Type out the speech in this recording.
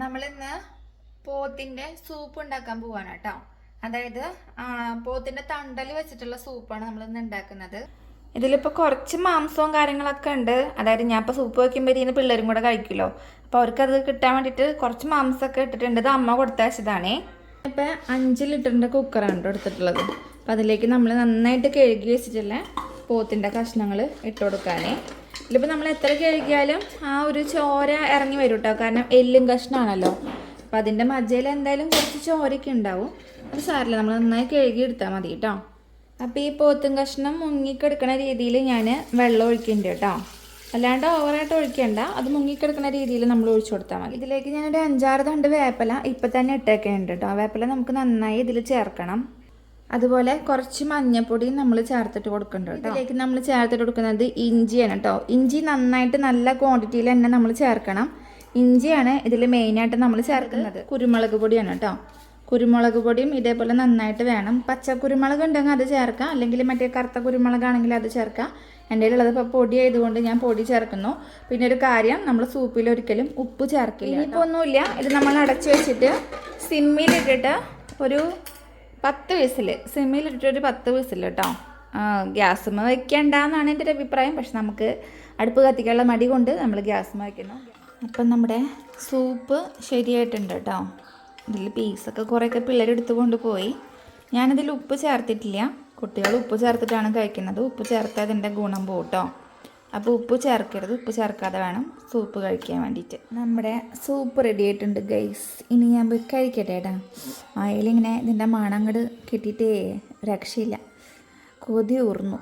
നമ്മളിന്ന് പോത്തിന്റെ സൂപ്പ് ഉണ്ടാക്കാൻ പോവാണ് കേട്ടോ. അതായത് പോത്തിന്റെ തണ്ടൽ വെച്ചിട്ടുള്ള സൂപ്പാണ് നമ്മൾ ഇന്ന് ഉണ്ടാക്കുന്നത്. ഇതിലിപ്പോൾ കുറച്ച് മാംസവും കാര്യങ്ങളൊക്കെ ഉണ്ട്. അതായത് ഞാൻ ഇപ്പോൾ സൂപ്പ് വയ്ക്കുമ്പോൾ ഇതിന് പിള്ളേരും കൂടെ കഴിക്കുമല്ലോ. അപ്പോൾ അവർക്കത് കിട്ടാൻ വേണ്ടിയിട്ട് കുറച്ച് മാംസമൊക്കെ ഇട്ടിട്ടുണ്ട്. ഇത് അമ്മ കൊടുത്തയച്ചതാണേ ഇപ്പം അഞ്ച് ലിറ്ററിന്റെ കുക്കറാണ് എടുത്തിട്ടുള്ളത്. അപ്പോൾ അതിലേക്ക് നമ്മൾ നന്നായിട്ട് കഴുകി വെച്ചിട്ടുള്ള പോത്തിന്റെ കഷ്ണങ്ങൾ ഇട്ട് കൊടുക്കാനേ. ഇതിലിപ്പോൾ നമ്മൾ എത്ര കഴുകിയാലും ആ ഒരു ചോര ഇറങ്ങി വരും കേട്ടോ കാരണം എല്ലും കഷ്ണമാണല്ലോ അപ്പം അതിന്റെ മജ്ജയിൽ എന്തായാലും കുറച്ച് ചോരയ്ക്ക് ഉണ്ടാവും. അത് സാറില്ല നമ്മൾ നന്നായി കഴുകി എടുത്താൽ മതി കേട്ടോ അപ്പോൾ ഈ പോത്തും കഷ്ണം മുങ്ങിക്കെടുക്കണ രീതിയിൽ ഞാൻ വെള്ളം ഒഴിക്കുന്നുണ്ട് കേട്ടോ അല്ലാണ്ട് ഓവറായിട്ട് ഒഴിക്കേണ്ട. അത് മുങ്ങിക്കെടുക്കുന്ന രീതിയിൽ നമ്മൾ ഒഴിച്ചു കൊടുത്താൽ മതി. ഇതിലേക്ക് ഞാനൊരു അഞ്ചാറ് തണ്ട് വേപ്പല ഇപ്പം തന്നെ ഇട്ടേക്കുന്നുണ്ട് കേട്ടോ വേപ്പില നമുക്ക് നന്നായി ഇതിൽ ചേർക്കണം. അതുപോലെ കുറച്ച് മഞ്ഞപ്പൊടി നമ്മൾ ചേർത്തിട്ട് കൊടുക്കുന്നുണ്ട് ഇതിലേക്ക് നമ്മൾ ചേർത്തിട്ട് കൊടുക്കുന്നത് ഇഞ്ചിയാണ് കേട്ടോ ഇഞ്ചി നന്നായിട്ട് നല്ല ക്വാണ്ടിറ്റിയിൽ തന്നെ നമ്മൾ ചേർക്കണം. ഇഞ്ചിയാണ് ഇതിൽ മെയിനായിട്ട് നമ്മൾ ചേർക്കുന്നത്. കുരുമുളക് പൊടിയാണ് കേട്ടോ കുരുമുളക് പൊടിയും ഇതേപോലെ നന്നായിട്ട് വേണം. പച്ച കുരുമുളക് ഉണ്ടെങ്കിൽ അത് ചേർക്കാം. അല്ലെങ്കിൽ മറ്റേ കറുത്ത കുരുമുളകാണെങ്കിൽ അത് ചേർക്കാം. എന്റെ കയ്യിലുള്ളത് ഇപ്പോൾ പൊടി ആയതുകൊണ്ട് ഞാൻ പൊടി ചേർക്കുന്നു. പിന്നെ ഒരു കാര്യം നമ്മൾ സൂപ്പിൽ ഒരിക്കലും ഉപ്പ് ചേർക്കില്ല ഇനിയിപ്പോൾ ഒന്നുമില്ല. ഇത് നമ്മൾ അടച്ചു വെച്ചിട്ട് സിമ്മിലിട്ടിട്ട് ഒരു പത്ത് വിസിൽ സിമ്മിൽ ഇട്ടിട്ടൊരു പത്ത് വിസിൽ കേട്ടോ ഗ്യാസുമ്മ വെക്കണ്ടെന്നാണ് എന്റെ ഒരു അഭിപ്രായം. പക്ഷെ നമുക്ക് അടുപ്പ് കത്തിക്കാനുള്ള മടി കൊണ്ട് നമ്മൾ ഗ്യാസുമ്മ വയ്ക്കുന്നു അപ്പം നമ്മുടെ സൂപ്പ് ശരിയായിട്ടുണ്ട് കേട്ടോ ഇതിൽ പീസൊക്കെ കുറേയൊക്കെ പിള്ളേർ കൊണ്ടുപോയി. പോയി ഞാനിതിൽ ഉപ്പ് ചേർത്തിട്ടില്ല. കുട്ടികൾ ഉപ്പ് ചേർത്തിട്ടാണ് കഴിക്കുന്നത്. ഉപ്പ് ചേർത്താൽ അതിന്റെ ഗുണം പോട്ടോ അപ്പോൾ ഉപ്പ് ചേർക്കരുത്. ഉപ്പ് ചേർക്കാതെ വേണം സൂപ്പ് കഴിക്കാൻ വേണ്ടിയിട്ട്. നമ്മുടെ സൂപ്പ് റെഡി ആയിട്ടുണ്ട് ഗൈസ് ഇനി ഞാൻ പോയി കഴിക്കട്ടെ ഏട്ടാ. ആയാലിങ്ങനെ ഇതിന്റെ മണം അങ്ങോട്ട് കിട്ടിയിട്ടേ രക്ഷയില്ല. കൊതി ഊർന്നു.